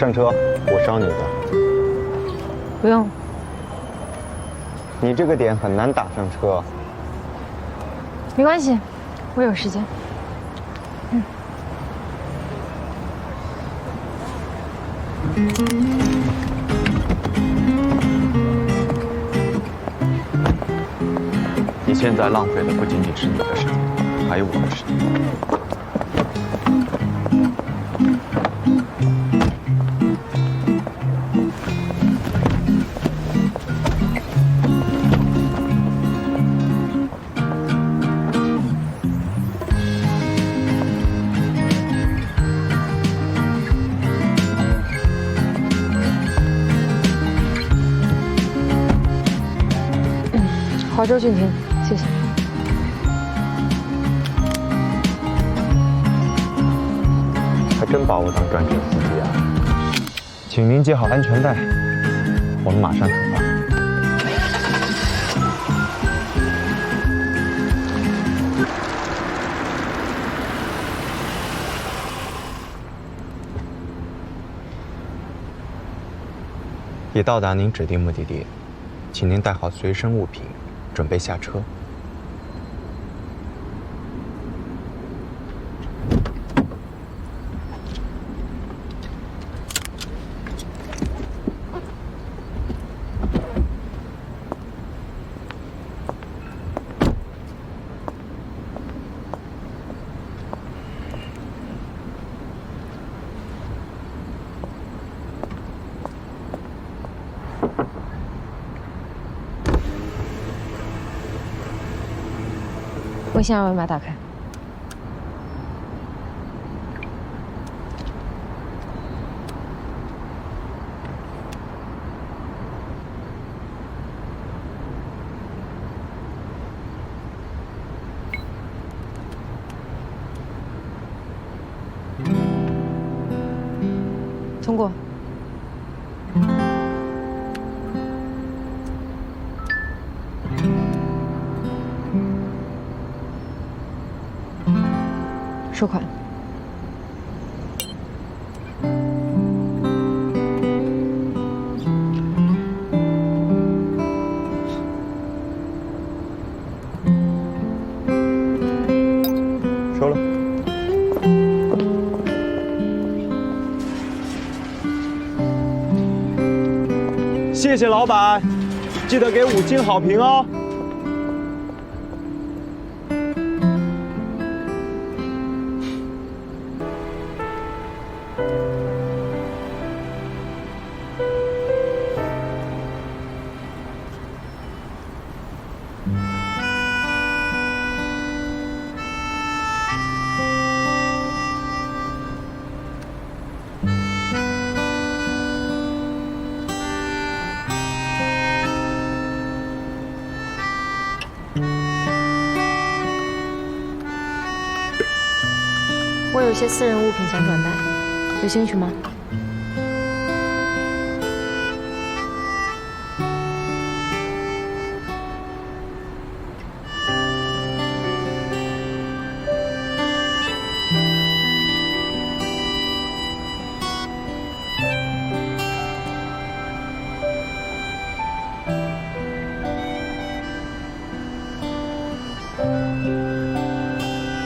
上车，我捎你的。不用，你这个点很难打上车。没关系，我有时间。嗯。你现在浪费的不仅仅是你的时间，还有我的时间。华州俊廷，谢谢。还真把我当专车司机啊！请您系好安全带，我们马上出发。已到达您指定目的地，请您带好随身物品。准备下车。微信二维码打开。通过。收款。收了。谢谢老板，记得给五星好评哦。我有些私人物品想转卖，有兴趣吗？